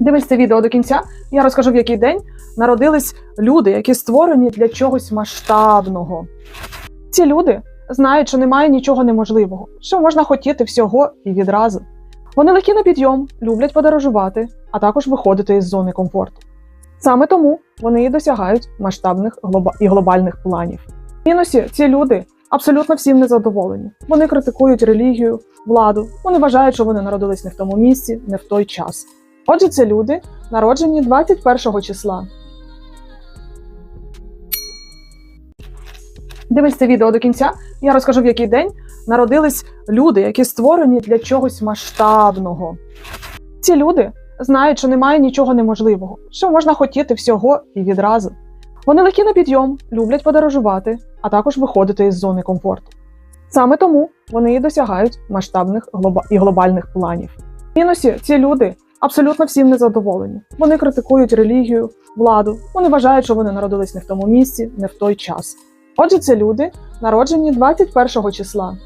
Дивись це відео до кінця. Я розкажу, в який день народились люди, які створені для чогось масштабного. Ці люди знають, що немає нічого неможливого, що можна хотіти всього і відразу. Вони легкі на підйом, люблять подорожувати, а також виходити із зони комфорту. Саме тому вони і досягають масштабних і глобальних планів. Мінусі ці люди абсолютно всім незадоволені. Вони критикують релігію, владу. Вони вважають, що вони народились не в тому місці, не в той час. Отже, це люди, народжені 21 числа. Дивись це відео до кінця. Я розкажу, в який день народились люди, які створені для чогось масштабного. Ці люди знають, що немає нічого неможливого, що можна хотіти всього і відразу. Вони легкі на підйом, люблять подорожувати, а також виходити із зони комфорту. Саме тому вони і досягають масштабних і глобальних планів. Мінусі ці люди абсолютно всім незадоволені. Вони критикують релігію, владу. Вони вважають, що вони народились не в тому місці, не в той час. Отже, це люди, народжені 21 числа.